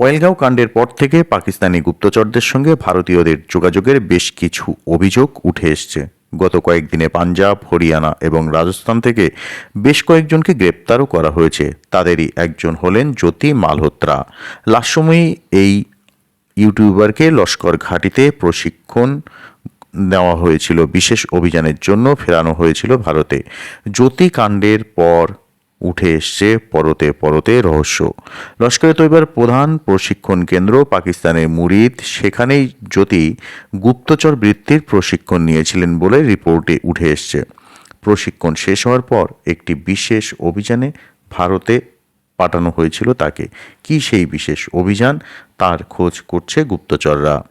পয়েলগাঁও কাণ্ডের পর থেকে পাকিস্তানি গুপ্তচরদের সঙ্গে ভারতীয়দের যোগাযোগের বেশ কিছু অভিযোগ উঠে এসছে। গত কয়েকদিনে পাঞ্জাব, হরিয়ানা এবং রাজস্থান থেকে বেশ কয়েকজনকে গ্রেপ্তারও করা হয়েছে। তাদেরই একজন হলেন জ্যোতি মালহোত্রা। লাস্ট সময়ই এই ইউটিউবারকে লস্কর ঘাটিতে প্রশিক্ষণ নেওয়া হয়েছিল। বিশেষ অভিযানের জন্য ফেরানো হয়েছিল ভারতে। জ্যোতি কাণ্ডের পর উঠে এসছে পরতে পরতে রহস্য। লস্করে তৈবার প্রধান প্রশিক্ষণ কেন্দ্র পাকিস্তানের মুরিদ, সেখানেই জ্যোতি গুপ্তচর বৃত্তির প্রশিক্ষণ নিয়েছিলেন বলে রিপোর্টে উঠে এসছে। প্রশিক্ষণ শেষ হওয়ার পর একটি বিশেষ অভিযানে ভারতে পাঠানো হয়েছিল তাকে। কি সেই বিশেষ অভিযান? তার খোঁজ করছে গুপ্তচররা।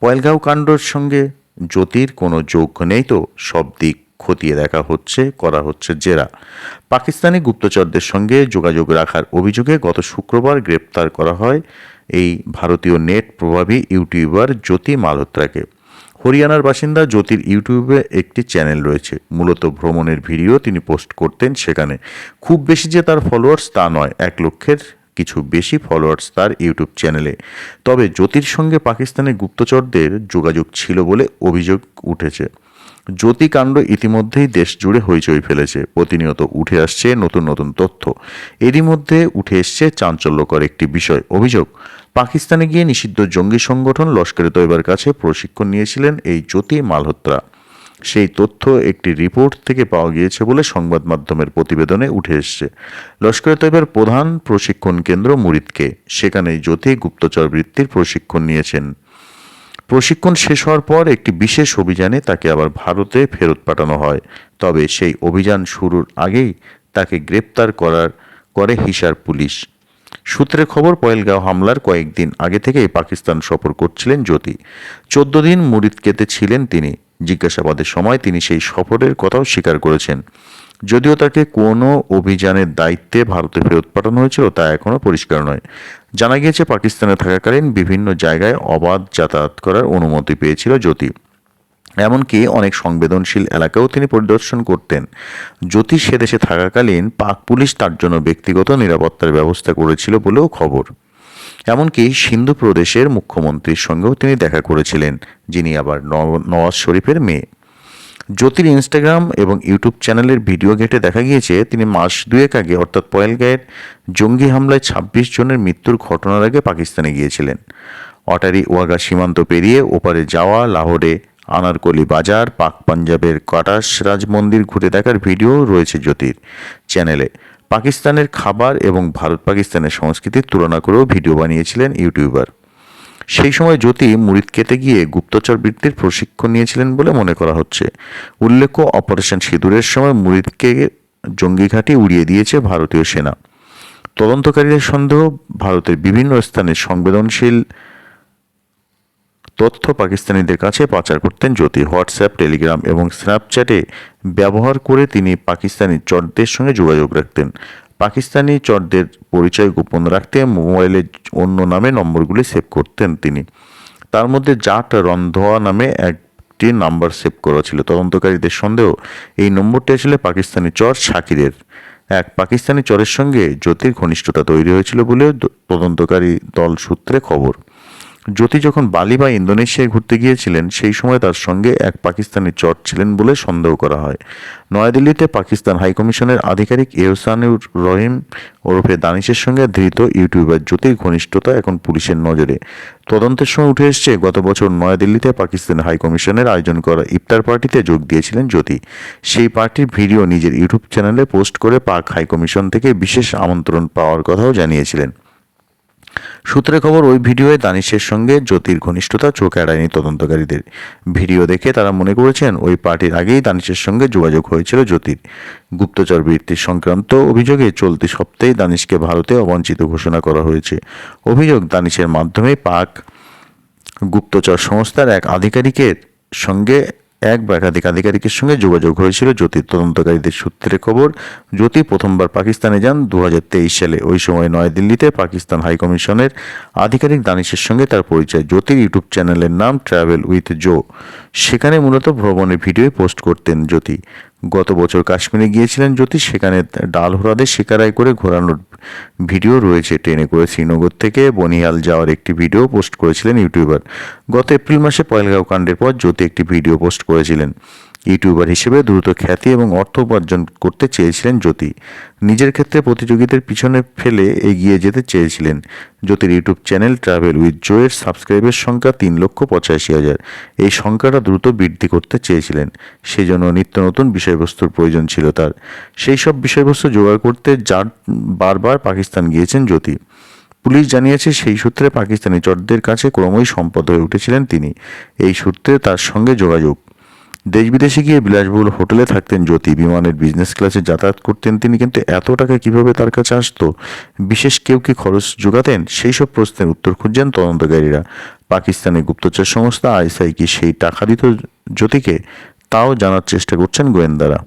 পয়েলগাঁও কাণ্ডর সঙ্গে জ্যোতির কোনো যোগ নেই তো, সব দিক খতিয়ে দেখা হচ্ছে, করা হচ্ছে জেরা। পাকিস্তানি গুপ্তচরদের সঙ্গে যোগাযোগ রাখার অভিযোগে গত শুক্রবার গ্রেপ্তার করা হয় এই ভারতীয় নেট প্রভাবী ইউটিউবার জ্যোতি মালহোত্রাকে। হরিয়ানার বাসিন্দা জ্যোতির ইউটিউবে একটি চ্যানেল রয়েছে। মূলত ভ্রমণের ভিডিও তিনি পোস্ট করতেন সেখানে। খুব বেশি যে তার ফলোয়ার্স তা নয়, এক লক্ষের কিছু বেশি ফলোয়ার্স তার ইউটিউব চ্যানেলে। তবে জ্যোতির সঙ্গে পাকিস্তানের গুপ্তচরদের যোগাযোগ ছিল বলে অভিযোগ উঠেছে। জ্যোতিকাণ্ড ইতিমধ্যেই দেশ জুড়ে হইচই ফেলেছে। প্রতিনিয়ত উঠে আসছে নতুন নতুন তথ্য। এরই মধ্যে উঠে এসছে চাঞ্চল্যকর একটি বিষয়, অভিযোগ। পাকিস্তানে গিয়ে নিষিদ্ধ জঙ্গি সংগঠন লস্করে তৈবার কাছে প্রশিক্ষণ নিয়েছিলেন এই জ্যোতি মালহোত্রা। সেই তথ্য একটি রিপোর্ট থেকে পাওয়া গিয়েছে বলে সংবাদ মাধ্যমের প্রতিবেদনে উঠে এসছে। লস্করে তৈবার প্রধান প্রশিক্ষণ কেন্দ্র মুরিদকে। সেখানেই জ্যোতি গুপ্তচর বৃত্তির প্রশিক্ষণ নিয়েছেন। প্রশিক্ষণ শেষ হওয়ার পর একটি বিশেষ অভিযানে তাকে আবার ভারতে ফেরত পাঠানো হয়। তবে সেই অভিযান শুরুর আগেই তাকে গ্রেপ্তার করার, করে হিসার পুলিশ। সূত্রের খবর পয়েলগাঁও হামলার কয়েকদিন আগে থেকেই পাকিস্তান সফর করছিলেন জ্যোতি। চোদ্দ দিন মুরিদকেতে ছিলেন তিনি। জিজ্ঞাসাবাদের সময় তিনি সেই সফরের কথাও স্বীকার করেছেন। যদিও তাকে কোনো অভিযানের দায়িত্বে ভারতে ফেরত পাঠানো হয়েছিল, তা এখনও পরিষ্কার নয়। জানা গিয়েছে, পাকিস্তানে থাকাকালীন বিভিন্ন জায়গায় অবাধ যাতায়াত করার অনুমতি পেয়েছিল জ্যোতি। এমনকি অনেক সংবেদনশীল এলাকাও তিনি পরিদর্শন করতেন। জ্যোতি সে দেশে থাকাকালীন পাক পুলিশ তার জন্য ব্যক্তিগত নিরাপত্তার ব্যবস্থা করেছিল বলেও খবর। এমনকি সিন্ধু প্রদেশের মুখ্যমন্ত্রীর সঙ্গেও তিনি দেখা করেছিলেন, যিনি আবার নওয়াজ শরীফের মেয়ে। জ্যোতির ইনস্টাগ্রাম এবং ইউটিউব চ্যানেলের ভিডিও ঘেটে দেখা গিয়েছে, তিনি মাস দুয়েক আগে, অর্থাৎ পয়েলগাঁয়ের জঙ্গি হামলায় ছাব্বিশ জনের মৃত্যুর ঘটনার আগে পাকিস্তানে গিয়েছিলেন। অটারি ওয়াগা সীমান্ত পেরিয়ে ওপারে যাওয়া লাহোরে আনারকলি বাজার, পাক পাঞ্জাবের কাটাস রাজ মন্দির ঘুরে দেখার ভিডিও রয়েছে জ্যোতির চ্যানেলে পাকিস্তানের খাবার এবং ভারত পাকিস্তানের সংস্কৃতির তুলনা করেও ভিডিও বানিয়েছিলেন ইউটিউবার সেই সময় জ্যোতি মুরিদ কেতে গিয়ে গুপ্তচর বৃত্তির প্রশিক্ষণ নিয়েছিলেন বলে মনে করা হচ্ছে। উল্লেখ্য, অপারেশন সিঁদুরের সময় মুরিদকে জঙ্গি ঘাঁটি উড়িয়ে দিয়েছে ভারতীয় সেনা। তদন্তকারীদের সন্দেহ, ভারতের বিভিন্ন স্থানে সংবেদনশীল তথ্য পাকিস্তানিদের কাছে পাচার করতেন জ্যোতি। হোয়াটসঅ্যাপ, টেলিগ্রাম এবং স্ন্যাপচ্যাটে ব্যবহার করে তিনি পাকিস্তানি চরদের সঙ্গে যোগাযোগ রাখতেন। পাকিস্তানি চরদের পরিচয় গোপন রাখতে মোবাইলে অন্য নামে নম্বরগুলি সেভ করতেন তিনি। তার মধ্যে জাট রন্ধোয়া নামে একটি নাম্বার সেভ করা ছিল। তদন্তকারীদের সন্দেহ, এই নম্বরটি আসলে পাকিস্তানি চর শাকিরের। এক পাকিস্তানি চরের সঙ্গে জ্যোতির ঘনিষ্ঠতা তৈরি হয়েছিল বলেও তদন্তকারী দল সূত্রে খবর। জ্যোতি যখন বালি বা ইন্দোনেশিয়ায় ঘুরতে গিয়েছিলেন, সেই সময় তার সঙ্গে এক পাকিস্তানি চট ছিলেন বলে সন্দেহ করা হয়। নয়াদিল্লিতে পাকিস্তান হাইকমিশনের আধিকারিক এহসানুর রহিম ওরফে দানিশের সঙ্গে ধৃত ইউটিউবার জ্যোতির ঘনিষ্ঠতা এখন পুলিশের নজরে। তদন্তের সময় উঠে এসছে, গত বছর নয়াদিল্লিতে পাকিস্তান হাইকমিশনের আয়োজন করা ইফতার পার্টিতে যোগ দিয়েছিলেন জ্যোতি। সেই পার্টির ভিডিও নিজের ইউটিউব চ্যানেলে পোস্ট করে পাক হাইকমিশন থেকে বিশেষ আমন্ত্রণ পাওয়ার কথাও জানিয়েছিলেন। সূত্রে খবর, ওই ভিডিওয়ে দানিশের সঙ্গে জ্যোতির ঘনিষ্ঠতা চোখ এড়ায়নি তদন্তকারীদের। ভিডিও দেখে তারা মনে করেছেন, ওই পার্টির আগেই দানিশের সঙ্গে যোগাযোগ হয়েছিল জ্যোতির। গুপ্তচর বৃত্তির সংক্রান্ত অভিযোগে চলতি সপ্তাহে দানিশকে ভারতে অবাঞ্ছিত ঘোষণা করা হয়েছে। অভিযোগ দানিশের মাধ্যমে পাক গুপ্তচর সংস্থার এক আধিকারিকের সঙ্গে এক বা একাধিক আধিকারিকের সঙ্গে যোগাযোগ হয়েছিল জ্যোতি তদন্তকারীদের সূত্রে খবর, জ্যোতি প্রথমবার পাকিস্তানে যান দু হাজার তেইশ সালে। ওই সময় নয়াদিল্লিতে পাকিস্তান হাইকমিশনের আধিকারিক দানিশের সঙ্গে তার পরিচয়। জ্যোতির ইউটিউব চ্যানেলের নাম ট্রাভেল উইথ জো সেখানে মূলত ভ্রমণের ভিডিও পোস্ট করতেন জ্যোতি। গত বছর কাশ্মীরে গিয়েছিলেন জ্যোতি সেখানে ডাল হ্রদে শিকারাই করে ঘোরানোর ভিডিও রয়েছে। ট্রেনে করে শ্রীনগর থেকে বনিয়াল যাওয়ার একটি ভিডিও পোস্ট করেছিলেন ইউটিউবার। গত এপ্রিল মাসে পয়লগাঁও কাণ্ডের পর জ্যোতি একটি ভিডিও পোস্ট করেছিলেন। ইউটিউবার হিসেবে দ্রুত খ্যাতি এবং অর্থ উপার্জন করতে চেয়েছিলেন জ্যোতি। নিজের ক্ষেত্রে প্রতিযোগীদের পিছনে ফেলে এগিয়ে যেতে চেয়েছিলেন। জ্যোতির ইউটিউব চ্যানেল ট্রাভেল উইথ জোয়ের সাবস্ক্রাইবের সংখ্যা তিন লক্ষ পঁচাশি হাজার। এই সংখ্যাটা দ্রুত বৃদ্ধি করতে চেয়েছিলেন। সেজন্য নিত্য নতুন বিষয়বস্তুর প্রয়োজন ছিল তার। সেই সব বিষয়বস্তু জোগাড় করতে যার বারবার পাকিস্তান গিয়েছেন জ্যোতি। পুলিশ জানিয়েছে, সেই সূত্রে পাকিস্তানি চরদের কাছে ক্রমই সম্পদ হয়ে উঠেছিলেন তিনি। এই সূত্রে তার সঙ্গে যোগাযোগ। দেশ বিদেশে গিয়ে বিলাসবহুল হোটেলে থাকতেন জ্যোতি, বিমানের বিজনেস ক্লাসে যাতায়াত করতেন তিনি, কিন্তু এত টাকা কীভাবে তার কাছে আসতো? বিশেষ কেউ কি খরচ যোগাতেন? সেই সব প্রশ্নের উত্তর খুঁজছেন তদন্তকারীরা। পাকিস্তানে গুপ্তচর সংস্থা আইএসআই কি সেই টাকা দিত জ্যোতিকে? তাও জানার চেষ্টা করছেন গোয়েন্দারা।